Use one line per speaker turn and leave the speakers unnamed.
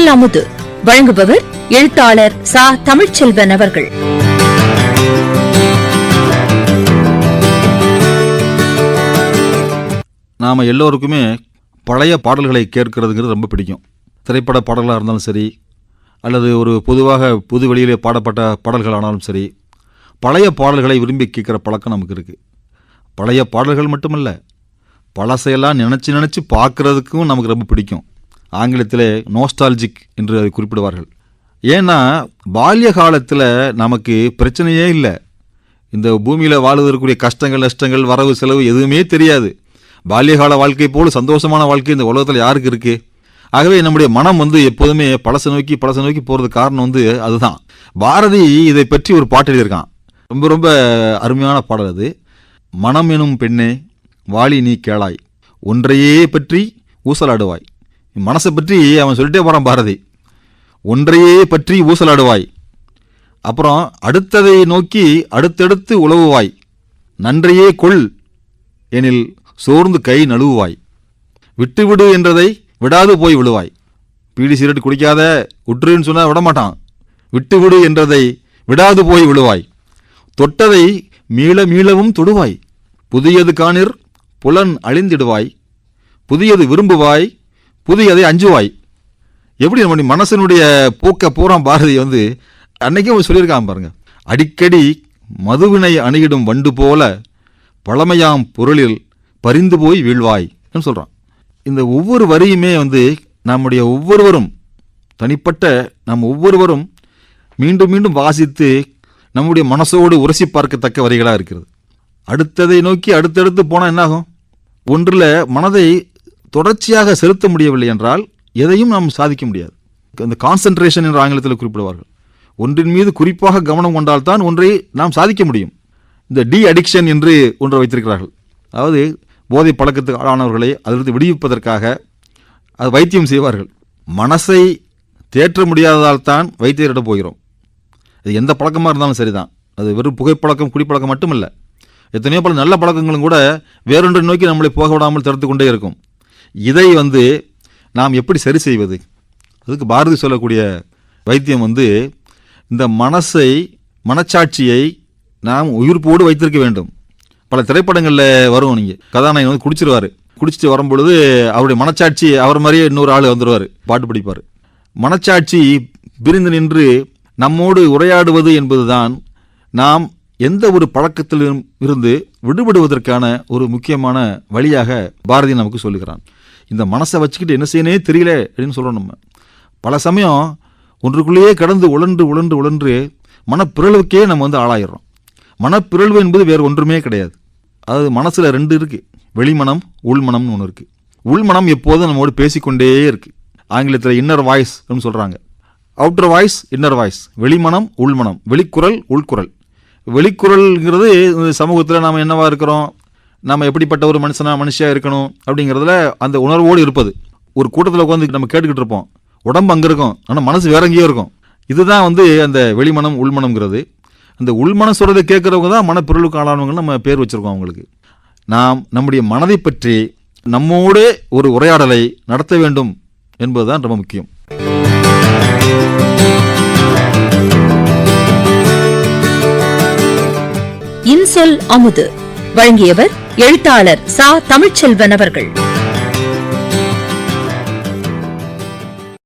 இன்சொல் அமுது வழங்குபவர் எழுத்தாளர் சா தமிழ்ச்செல்வன் அவர்கள்.
நாம் எல்லோருக்குமே பழைய பாடல்களை கேட்கறதுங்கிறது ரொம்ப பிடிக்கும். திரைப்பட பாடல்களாக இருந்தாலும் சரி அல்லது ஒரு பொதுவாக புது வெளியிலே பாடப்பட்ட பாடல்கள் ஆனாலும் சரி பழைய பாடல்களை விரும்பி கேட்குற பழக்கம் நமக்கு இருக்குது பழைய பாடல்கள் மட்டுமல்ல பழசையெல்லாம் நினச்சி நினச்சி பார்க்குறதுக்கும் நமக்கு ரொம்ப பிடிக்கும். ஆங்கிலத்திலே நோஸ்டால்ஜிக் என்று அதை குறிப்பிடுவார்கள். ஏன்னா பால்ய காலத்தில் நமக்கு பிரச்சனையே இல்லை. இந்த பூமியில் வாழ்வதற்குரிய கஷ்டங்கள் நஷ்டங்கள் வரவு செலவு எதுவுமே தெரியாது. பால்யகால வாழ்க்கை போல் சந்தோஷமான வாழ்க்கை இந்த உலகத்தில் யாருக்கு இருக்குது ஆகவே நம்முடைய மனம் வந்து எப்போதுமே பழசை நோக்கி பழசை நோக்கி போகிறதுக்கு காரணம் வந்து அதுதான். பாரதி இதை பற்றி ஒரு பாட்டு எழுதியிருக்கான். ரொம்ப ரொம்ப அருமையான பாடல் அது. மனம் எனும் பெண்ணே வாளி நீ கேளாய். ஒன்றையே பற்றி ஊசலாடுவாய். மனசை பற்றி அவன் சொல்லிட்டே போகிறான் பாரதி. ஒன்றையே பற்றி ஊசலாடுவாய். அப்புறம் அடுத்ததை நோக்கி அடுத்தடுத்து உழவுவாய். நன்றையே கொள் எனில் சோர்ந்து கை நழுவுவாய். விட்டுவிடு என்றதை விடாது போய் விழுவாய். பீடி சிகரெட் குடிக்காத உற்றுன்னு சொன்னால் விடமாட்டான் விட்டுவிடு என்றதை விடாது போய் விழுவாய். தொட்டதை மீள மீளவும் தொடுவாய். புதியது காணிர் புலன் அழிந்திடுவாய். புதியது விரும்புவாய் புதியதை அஞ்சுவாய். எப்படி நம்ம மனசனுடைய போக்க பூரா பாரதி வந்து அன்னைக்கும் சொல்லியிருக்கான் பாருங்க. அடிக்கடி மதுவினை அணுகிடும் வண்டு போல பழமையாம் பொருளில் பரிந்து போய் வீழ்வாய் சொல்கிறான் இந்த ஒவ்வொரு வரியுமே வந்து நம்முடைய ஒவ்வொருவரும் தனிப்பட்ட நம் ஒவ்வொருவரும் மீண்டும் மீண்டும் வாசித்து நம்முடைய மனசோடு உரசி பார்க்கத்தக்க வரிகளாக இருக்கிறது. அடுத்ததை நோக்கி அடுத்தடுத்து போனால் என்னாகும்? ஒன்றில் மனதை தொடர்ச்சியாக செலுத்த முடியவில்லை என்றால் எதையும் நாம் சாதிக்க முடியாது. அந்த கான்சன்ட்ரேஷன் என்ற ஆங்கிலத்தில் குறிப்பிடுவார்கள். ஒன்றின் மீது குறிப்பாக கவனம் கொண்டால்தான் ஒன்றை நாம் சாதிக்க முடியும். இந்த டி அடிக்ஷன் என்று ஒன்றை வைத்திருக்கிறார்கள். அதாவது போதை பழக்கத்துக்கு ஆளானவர்களை அதிலிருந்து விடுவிப்பதற்காக அது வைத்தியம் செய்வார்கள். மனசை தேற்ற முடியாததால் தான் வைத்தியரிடம் போகிறோம். அது எந்த பழக்கமாக இருந்தாலும் சரிதான். அது வெறும் புகைப்பழக்கம் குடிப்பழக்கம் மட்டுமல்ல. எத்தனையோ பல நல்ல பழக்கங்களும் கூட வேறொன்றை நோக்கி நம்மளை போக விடாமல் தடுத்து கொண்டே இருக்கும். இதை வந்து நாம் எப்படி சரி செய்வது? அதுக்கு பாரதி சொல்லக்கூடிய வைத்தியம் வந்து இந்த மனசை மனச்சாட்சியை நாம் உயிர்ப்போடு வைத்திருக்க வேண்டும். பல திரைப்படங்களில் வரும் நீங்கள் கதாநாயகன் வந்து குடிச்சிருவார். குடிச்சிட்டு வரும்பொழுது அவருடைய மனச்சாட்சி அவர் மாதிரியே இன்னொரு ஆள் வந்துடுவார் பாட்டு பிடிப்பார். மனச்சாட்சி பிரிந்து நின்று நம்மோடு உரையாடுவது என்பதுதான் நாம் எந்த ஒரு பழக்கத்திலும் இருந்து விடுபடுவதற்கான ஒரு முக்கியமான வழியாக பாரதி நமக்கு சொல்லுகிறான். இந்த மனசை வச்சுக்கிட்டு என்ன செய்யனே தெரியல அப்படின்னு சொல்கிறோம் நம்ம. பல சமயம் ஒன்றுக்குள்ளேயே கடந்து உழன்று உழன்று உழன்று மனப்பிறழ்வுக்கே நம்ம வந்து ஆளாயிடுறோம். மனப்பிறழ்வு என்பது வேறு ஒன்றுமே கிடையாது. அதாவது மனசில் ரெண்டு இருக்குது வெளிமனம் உள்மனம்னு ஒன்று இருக்குது உள்மனம் எப்போதும் நம்மோடு பேசிக்கொண்டே இருக்குது ஆங்கிலத்தில் இன்னர் வாய்ஸ் அப்படின்னு சொல்கிறாங்க அவுட்டர் வாய்ஸ் இன்னர் வாய்ஸ் வெளிமனம் உள்மனம். வெளிக்குரல் உள்குரல். வெளிக்குரல்ங்கிறது இந்த சமூகத்தில் நாம் என்னவாக இருக்கிறோம்? நம்ம எப்படிப்பட்ட ஒரு மனுஷனா மனுஷியாக இருக்கணும் அப்படிங்கிறதுல அந்த உணர்வோடு இருப்பது. ஒரு கூட்டத்தில் உட்காந்து நம்ம கேட்டுக்கிட்டு இருப்போம். உடம்பு அங்கே இருக்கும் ஆனால் மனசு வேற எங்கேயோ இருக்கும். இதுதான் வந்து அந்த வெளிமனம் உள்மனம்ங்கிறது. அந்த உள்மனம் சொல்கிறத கேட்குறவங்க தான் மனப்பிறலுக்கு ஆளானவங்க நம்ம பேர் வச்சுருக்கோம் அவங்களுக்கு. நாம் நம்முடைய மனதை பற்றி நம்மோடு ஒரு உரையாடலை நடத்த வேண்டும் என்பதுதான் ரொம்ப முக்கியம்.
இன்சொல் அமுது. வழங்கியவர் எழுத்தாளர் சா. தமிழ்ச்செல்வன் அவர்கள்.